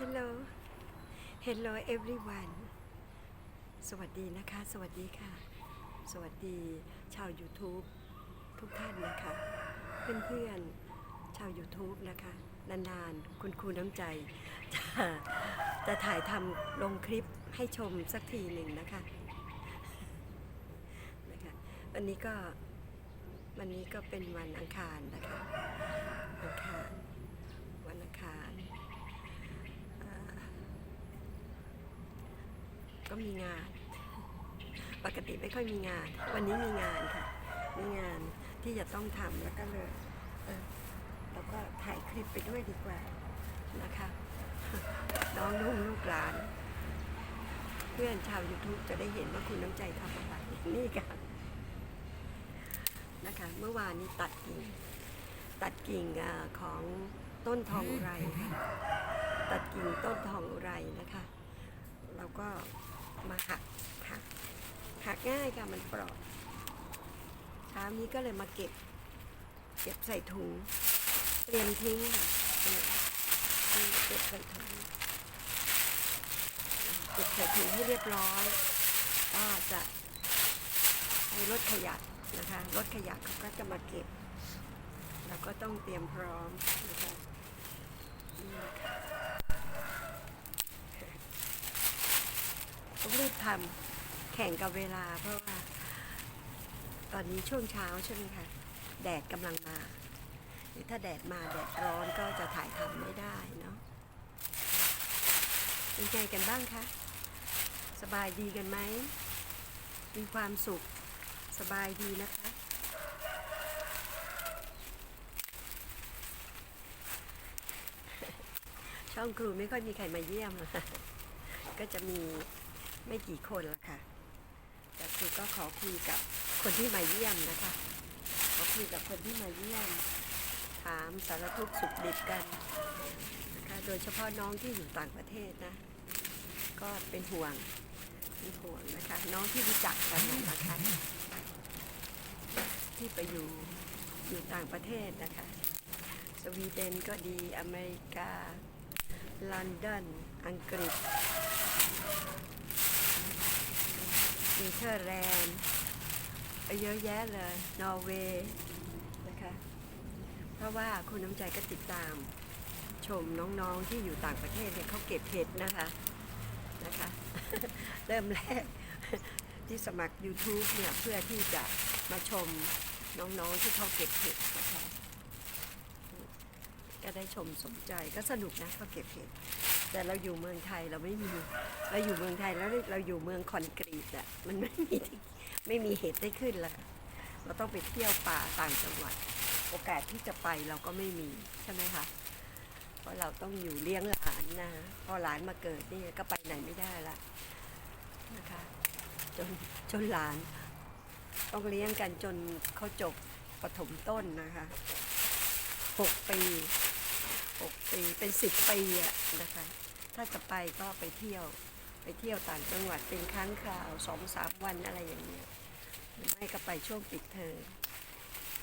Hello Hello everyone สวัสดีนะคะ สวัสดีค่ะ สวัสดีชาว YouTube ทุกท่านนะคะ เพื่อนๆชาว YouTube นะคะ นานๆ คุณครูน้ำใจ จะจะถ่ายทำลงคลิปให้ชมสักทีหนึ่งนะคะนะคะ วันนี้ก็วันนี้ก็เป็นวันอังคารนะคะ อังคาร วันอังคาร ก็มีงาน ปกติไม่ค่อยมีงาน วันนี้มีงานค่ะ มีงานที่จะต้องทำแล้วก็เลยเออเราก็ถ่ายคลิปไปด้วยดีกว่านะคะ น้องลุงลูกหลาน เพื่อนชาว YouTube จะได้เห็นว่าคุณน้ำใจทำอะไรนี่ค่ะนะคะ เมื่อวานนี้ตัดกิ่ง ตัดกิ่งอของต้นทองอุไรค่ะ ตัดกิ่งต้นทองอุไรนะคะเราก็ มาหักหักหักง่ายค่ะมันปลอกเช้านี้ก็เลยมาเก็บ เก็บใส่ถุงเตรียมทิ้งค่ะเนี่ยนี่เก็บใส่ถุงเก็บใส่ถุงให้เรียบร้อย ก็จะให้รถขยะนะคะรถขยะเขาก็จะมาเก็บ แล้วก็ต้องเตรียมพร้อมนะคะนี่นะคะ ต้องรีบทำแข่งกับเวลา เพราะว่า ตอนนี้ช่วงเช้าใช่ไหมคะแดดกำลังมาหรือถ้าแดดมาแดดร้อนก็จะถ่ายทำไม่ได้เนาะเป็นไงกันบ้างคะ สบายดีกันไหม มีความสุข สบายดีนะคะ ช่องครูไม่ค่อยมีใครมาเยี่ยม ก็จะมี ไม่กี่คนละค่ะ แต่ครูก็ขอคุยกับคนที่มาเยี่ยมนะคะ ขอคุยกับคนที่มาเยี่ยม ถามสารทุกข์สุขดิบกันนะคะ โดยเฉพาะน้องที่อยู่ต่างประเทศนะ ก็เป็นห่วงเป็นห่วงนะคะ น้องที่รู้จักกันนะคะที่ไปอยู่อยู่ต่างประเทศนะคะ สวีเดนก็ดี อเมริกา ลอนดอน อังกฤษ เนเธอร์แลนด์เยอะแยะเลย นอร์เวย์นะคะ เพราะว่าคุณน้ำใจก็ติดตาม ชมน้องๆที่อยู่ต่างประเทศเนี่ยเขาเก็บเห็ดนะคะนะคะ เริ่มแรกที่สมัคร YouTube เนี่ยเพื่อที่จะมาชมน้องๆที่เขาเก็บเห็ดนะคะก็ได้ชมสนใจก็สนุกนะเขาเก็บเห็ด แต่เราอยู่เมืองไทยเราไม่มี เราอยู่เมืองไทยแล้วเราอยู่เมืองคอนกรีตอะมันไม่มีไม่มีเห็ดได้ขึ้นละเราต้องไปเที่ยวป่าต่างจังหวัด โอกาสที่จะไปเราก็ไม่มีใช่ไหมคะเพราะเราต้องอยู่เลี้ยงหลานนะพอหลานมาเกิดนี่ก็ไปไหนไม่ได้ละนะคะจนจนหลาน ต้องเลี้ยงกันจนเขาจบปฐมต้นนะคะหกปีหกปีเป็นสิบปีอะนะคะ ถ้าจะไปก็ไปเที่ยวไปเที่ยวต่างจังหวัดเป็นครั้งคราวสองสามวันอะไรอย่างเงี้ยหรือไม่ก็ไปช่วงปิดเทอม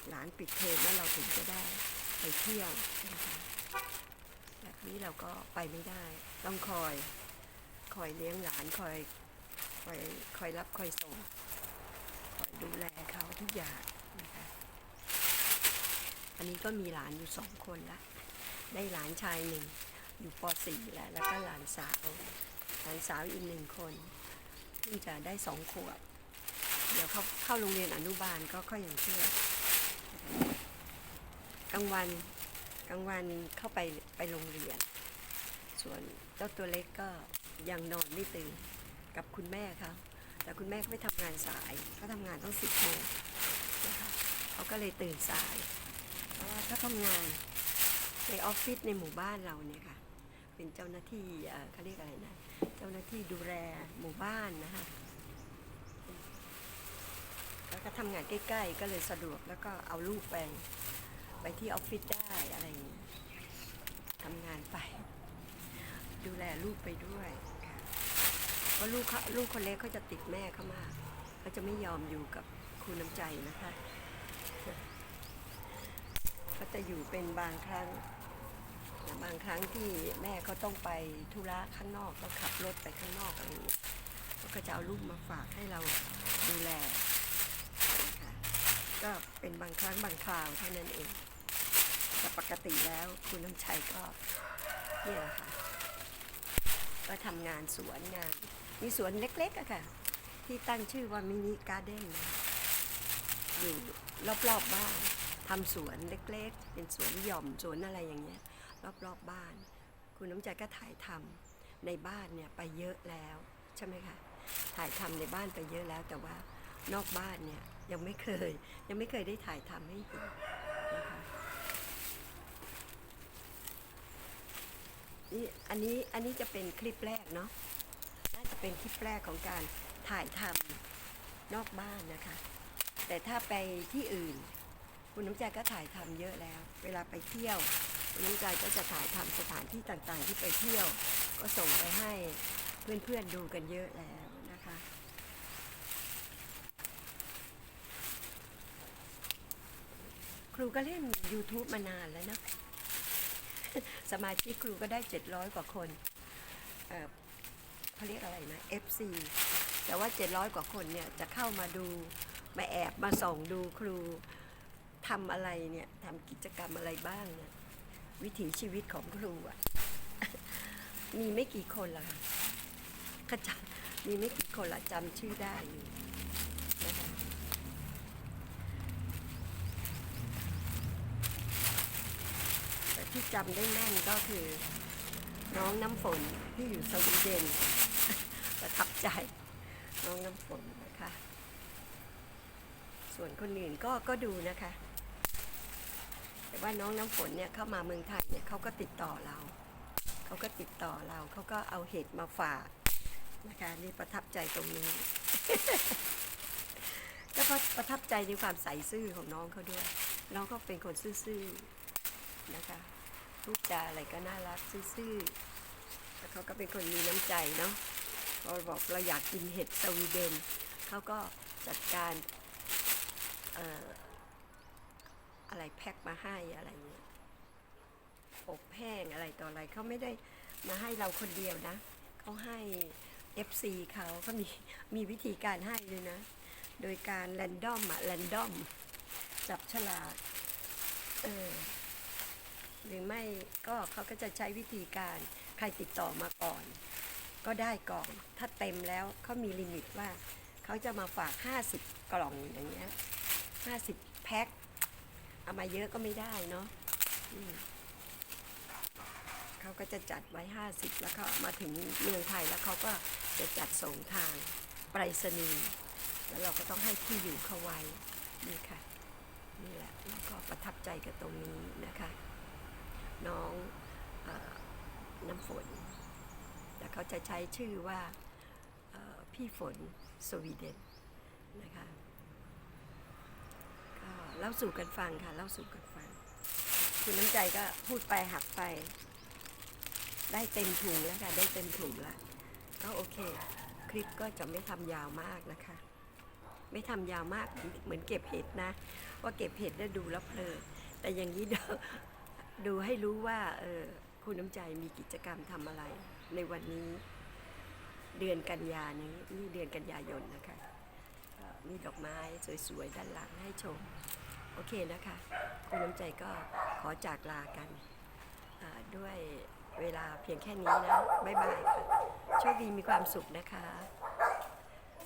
หลานปิดเทอมแล้วเราถึงจะได้ไปเที่ยวนะคะแบบนี้เราก็ไปไม่ได้ ต้องคอยคอยเลี้ยงหลานคอยคอยคอยรับคอยส่งคอยดูแลเขาทุกอย่างนะคะอันนี้ก็มีหลานอยู่สองคนละ ได้หลานชายหนึ่ง อยู่ป .4 แล้วแล้วก็หลานสาวหลานสาวอีกหนึ่งคนเพิ่งจะได้สองขวบ เดี๋ยวเขาเข้าโรงเรียนอนุบาลก็ค่อยอย่างเชื่อกลางวันกลางวันเข้าไปไปโรงเรียน ส่วนเจ้าตัวเล็กก็ยังนอนไม่ตื่นกับคุณแม่เขาแต่คุณแม่เขาไปทำงานสายเขาทำงานต้องสิบโมงนะคะเขาก็เลยตื่นสายเพราะว่าเขาทำงานในออฟฟิศในหมู่บ้านเราเนี่ยค่ะ เป็นเจ้าหน้าที่เขาเรียกอะไรนะ เจ้าหน้าที่ดูแลหมู่บ้านนะคะแล้วก็ทำงานใกล้ ๆ ก็เลยสะดวกแล้วก็เอาลูกไปไปที่ออฟฟิศได้อะไรอย่างเงี้ทำงานไป ดูแลลูกไปด้วยค่ะเพราะลูกเขาลูกคนเล็กเขาจะติดแม่เขามากเขาจะไม่ยอมอยู่กับคุณน้ำใจนะคะก็จะอยู่เป็นบางครั้ง บางครั้งที่แม่เขาต้องไปธุระข้างนอกต้องขับรถไปข้างนอกอะไรอย่างเงี้ยก็จะเอาลูกมาฝากให้เราดูแลนะคะก็เป็นบางครั้งบางคราวเท่านั้นเองแต่ปกติแล้วคุณน้ำชัยก็เนี่ยแหละค่ะก็ทำงานสวนงานมีสวนเล็กๆอะค่ะ ที่ตั้งชื่อว่ามินิการ์เด้นอยู่รอบๆบ้านทำสวนเล็กๆ เป็นสวนหย่อมสวนอะไรอย่างเงี้ย รอบๆบบ้าน คุณน้ำใจก็ถ่ายทำในบ้านเนี่ยไปเยอะแล้วใช่ไหมคะถ่ายทำในบ้านไปเยอะแล้วแต่ว่านอกบ้านเนี่ยยังไม่เคย ยังไม่เคยได้ถ่ายทำให้เห็นนะคะนี่อันนี้อันนี้จะเป็นคลิปแรกเนาะน่าจะเป็นคลิปแรกของการถ่ายทำนอกบ้านนะคะ แต่ถ้าไปที่อื่น คุณน้ำใจก็ถ่ายทำเยอะแล้ว เวลาไปเที่ยว น้ำใจก็จะถ่ายทำสถานที่ต่างๆ ที่ไปเที่ยว ก็ส่งไปให้เพื่อนๆดูกันเยอะแล้วนะคะครูก็เล่น YouTube มานานแล้วนะ สมาชิกครูก็ได้ 700 กว่าคนเออเขาเรียกอะไรนะ FC แต่ว่า 700 กว่าคนเนี่ยจะเข้ามาดู มาแอบมาส่องดูครูทำอะไรเนี่ยทำกิจกรรมอะไรบ้างเนี่ย วิถีชีวิตของครูอะมีไม่กี่คนละค่ะก็จำมีไม่กี่คนละจำชื่อได้อยู่นะคะแต่ที่จำได้แม่นก็คือ น้องน้ำฝนที่อยู่สวีเดนประทับใจน้องน้ำฝนนะคะ ส่วนคนอื่นก็ก็ดูนะคะ แต่ว่าน้องน้ำฝนเนี่ยเข้ามาเมืองไทยเนี่ยเขาก็ติดต่อเรา เขาก็ติดต่อเรา เขาก็เอาเห็ดมาฝากนะคะนี่ประทับใจตรงนี้ ก็ประทับใจในความใส่ซื่อของน้องเขาด้วย น้องเขาเป็นคนซื่อๆนะคะพูดจาอะไรก็น่ารักซื่อๆแล้วเขาก็เป็นคนมีน้ำใจเนาะพอบอกเราอยากกินเห็ดสวีเดนเขาก็จัดการเอะไรแพ็คมาให้อะไรเงี้ยอบแห้งอะไรต่ออะไรเขาไม่ได้มาให้เราคนเดียวนะเขาให้ FC เขาเขามีมีวิธีการให้เลยนะ โดยการแรนดอมอะแรนดอมจับฉลากเออหรือไม่ก็เขาก็จะใช้วิธีการใครติดต่อมาก่อน ก็ได้ก่อน ถ้าเต็มแล้วเขามีลิมิตว่า เขาจะมาฝาก 50 กล่องอย่างเงี้ย50 แพ็ค เอามาเยอะก็ไม่ได้เนาะเขาก็จะจัดไว้ 50 แล้วก็มาถึงเมืองไทยแล้วเขาก็จะจัดส่งทางไปรษณีย์แล้วเราก็ต้องให้ที่อยู่เขาไว้นี่ค่ะนี่แหละแล้วก็ประทับใจกับตรงนี้นะคะ น้องอน้ำฝน แต่เขาจะใช้ชื่อว่าพี่ฝนสวีเดนนะคะ เล่าสู่กันฟังค่ะเล่าสู่กันฟัง คุณน้ำใจก็พูดไปหักไป ได้เต็มถุงแล้วค่ะ ได้เต็มถุงล้วก็โอเค คลิปก็จะไม่ทำยาวมากนะคะ ไม่ทำยาวมากเหมือนเก็บเห็ดนะ ว่าเก็บเห็ดได้ดูแล้วเพลินแต่อย่างนี้เดี๋ยวดูให้รู้ว่าเออคุณน้ำใจมีกิจกรรมทำอะไร ในวันนี้ เดือนกันยานี้นี่เดือนกันยายนนะคะ มีดอกไม้สวยๆ ด้านหลังให้ชม โอเคนะคะคุณน้ำใจก็ขอจากลากันด้วยเวลาเพียงแค่นี้นะบ๊ายบายค่ะโชคดีมีความสุขนะคะ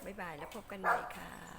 บ๊ายบายแล้วพบกันใหม่ค่ะ